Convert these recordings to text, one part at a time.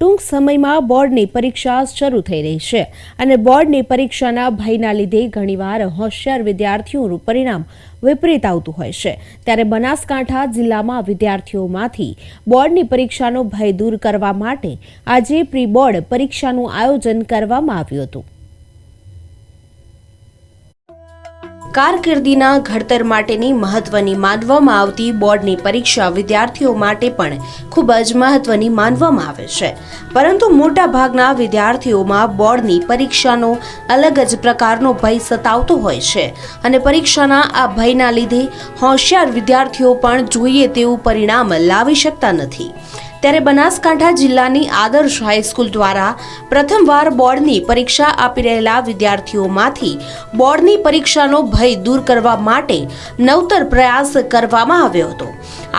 ટૂંક સમયમાં બોર્ડની પરીક્ષા શરૂ થઈ રહી છે અને બોર્ડની પરીક્ષાના ભયના લીધે ઘણીવાર હોશિયાર વિદ્યાર્થીઓનું પરિણામ વિપરીત આવતું હોય છે. ત્યારે બનાસકાંઠા જિલ્લામાં વિદ્યાર્થીઓમાંથી બોર્ડની પરીક્ષાનો ભય દૂર કરવા માટે આજે પ્રી બોર્ડ પરીક્ષાનું આયોજન કરવામાં આવ્યું હતું. કારકિર્દીના ઘડતર માટેની મહત્વની માનવામાં આવતી બોર્ડની પરીક્ષા વિદ્યાર્થીઓ માટે પણ ખૂબ જ મહત્વની માનવામાં આવે છે. પરંતુ મોટા ભાગના વિદ્યાર્થીઓમાં બોર્ડની પરીક્ષાનો અલગ જ પ્રકારનો ભય સતાવતો હોય છે અને પરીક્ષાના આ ભયના લીધે હોશિયાર વિદ્યાર્થીઓ પણ જોઈએ તેવું પરિણામ લાવી શકતા નથી. ત્યારે બનાસકાંઠા જિલ્લાની આદર્શ હાઈસ્કૂલ દ્વારા પ્રથમવાર બોર્ડની પરીક્ષા આપી રહેલા વિદ્યાર્થીઓમાંથી બોર્ડની પરીક્ષાનો ભય દૂર કરવા માટે નવતર પ્રયાસ કરવામાં આવ્યો હતો.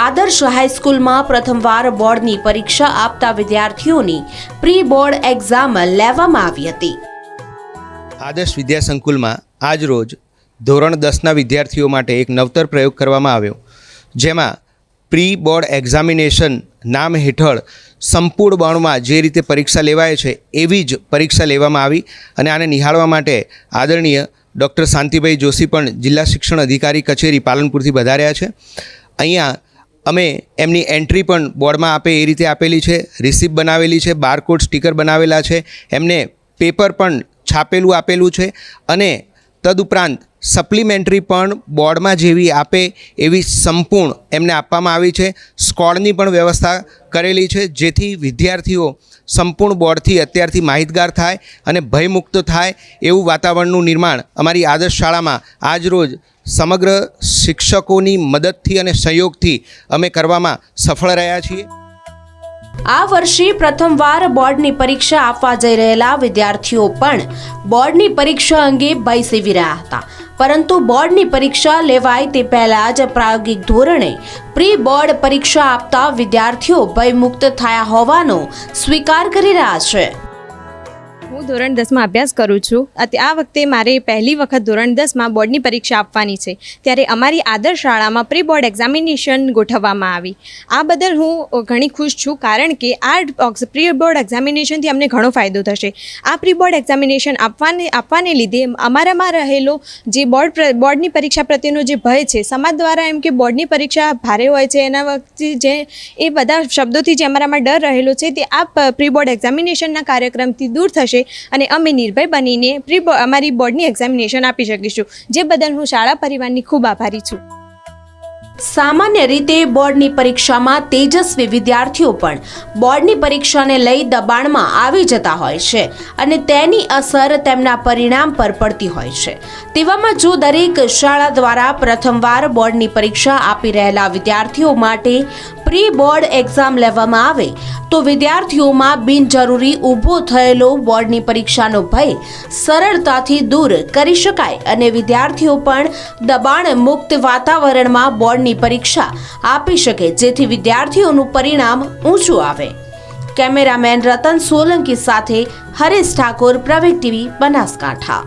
આદર્શ હાઈસ્કૂલમાં પ્રથમવાર બોર્ડની પરીક્ષા આપતા વિદ્યાર્થીઓની પ્રી બોર્ડ એક્ઝામ લેવામાં આવી હતી. આદર્શ વિદ્યા સંકુલમાં આજ રોજ ધોરણ દસના વિદ્યાર્થીઓ માટે એક નવતર પ્રયોગ કરવામાં આવ્યો, જેમાં પ્રી બોર્ડ એક્ઝામિનેશન નામ હેઠળ સંપૂર્ણ બણમાં જે રીતે પરીક્ષા લેવાય છે, એવી જ પરીક્ષા લેવામાં આવી અને આને નિહાળવા માટે આદરણીય ડૉક્ટર શાંતિભાઈ જોશી પણ જિલ્લા શિક્ષણ અધિકારી કચેરી પાલનપુરથી વધાર્યા છે. અહીંયા અમે એમની એન્ટ્રી પણ બોર્ડમાં આપે એ રીતે આપેલી છે રિસિપ્ટ બનાવેલી છે, બારકોડ સ્ટીકર બનાવેલા છે, એમને પેપર પણ છાપેલું આપેલું છે અને તદુપરાંત સપ્લિમેન્ટરી પણ બોર્ડમાં જેવી આપે એવી સંપૂર્ણ એમને આપવામાં આવી છે. સ્કોડની પણ વ્યવસ્થા કરેલી છે, જેથી વિદ્યાર્થીઓ સંપૂર્ણ બોર્ડથી અત્યારથી માહિતગાર થાય અને ભયમુક્ત થાય એવું વાતાવરણનું નિર્માણ અમારી આદર્શ શાળામાં આજરોજ સમગ્ર શિક્ષકોની મદદથી અને સહયોગથી અમે કરવામાં સફળ રહ્યા છીએ. આ વર્ષે પ્રથમવાર બોર્ડની પરીક્ષા આપવા જઈ રહેલા વિદ્યાર્થીઓ પણ બોર્ડની પરીક્ષા અંગે ભય સેવી રહ્યા હતા. પરંતુ બોર્ડની પરીક્ષા લેવાય તે પહેલા જ પ્રાયોગિક ધોરણે પ્રી બોર્ડ પરીક્ષા આપતા વિદ્યાર્થીઓ ભયમુક્ત થયા હોવાનો સ્વીકાર કરી રહ્યા છે. હું ધોરણ દસમાં અભ્યાસ કરું છું. અત્યારે આ વખતે મારે પહેલી વખત ધોરણ દસમાં બોર્ડની પરીક્ષા આપવાની છે. ત્યારે અમારી આદર્શ શાળામાં પ્રી બોર્ડ એક્ઝામિનેશન ગોઠવવામાં આવી. આ બદલ હું ઘણી ખુશ છું કારણ કે આ પ્રી બોર્ડ એક્ઝામિનેશનથી અમને ઘણો ફાયદો થશે. આ પ્રી બોર્ડ એક્ઝામિનેશન આપવાને આપવાને લીધે અમારામાં રહેલો જે બોર્ડ બોર્ડની પરીક્ષા પ્રત્યેનો જે ભય છે, સમાજ દ્વારા એમ કે બોર્ડની પરીક્ષા ભારે હોય છે, એના વખતે જે, એ બધા શબ્દોથી જે અમારામાં ડર રહેલો છે, તે આ પ્રી બોર્ડ એક્ઝામિનેશનના કાર્યક્રમથી દૂર થશે. અને અમે નિર્ભય બનીને પ્રી અમારી બોર્ડની એક્ઝામિનેશન આપી શકીશું. જે બદલ હું શાળા પરિવારની ખૂબ આભારી છું. સામાન્ય રીતે બોર્ડની પરીક્ષામાં તેજસ્વી વિદ્યાર્થીઓ પણ બોર્ડની પરીક્ષાને લઈ દબાણમાં આવી જતા હોય છે અને તેની અસર તેમના પરિણામ પર પડતી હોય છે. તેવામાં જો દરેક શાળા દ્વારા પ્રથમવાર બોર્ડની પરીક્ષા આપી રહેલા વિદ્યાર્થીઓ માટે પ્રી બોર્ડ એક્ઝામ લેવામાં આવે તો વિદ્યાર્થીઓમાં બિનજરૂરી ઊભો થયેલો બોર્ડની પરીક્ષાનો ભય સરળતાથી દૂર કરી શકાય અને વિદ્યાર્થીઓ પણ દબાણ મુક્ત વાતાવરણમાં બોર્ડની પરીક્ષા આપી શકે, જેથી વિદ્યાર્થીઓનું પરિણામ ઊંચું આવે. કેમેરામેન રતન સોલંકી સાથે હરેશ ઠાકોર પ્રવેગ ટીવી, બનાસકાંઠા.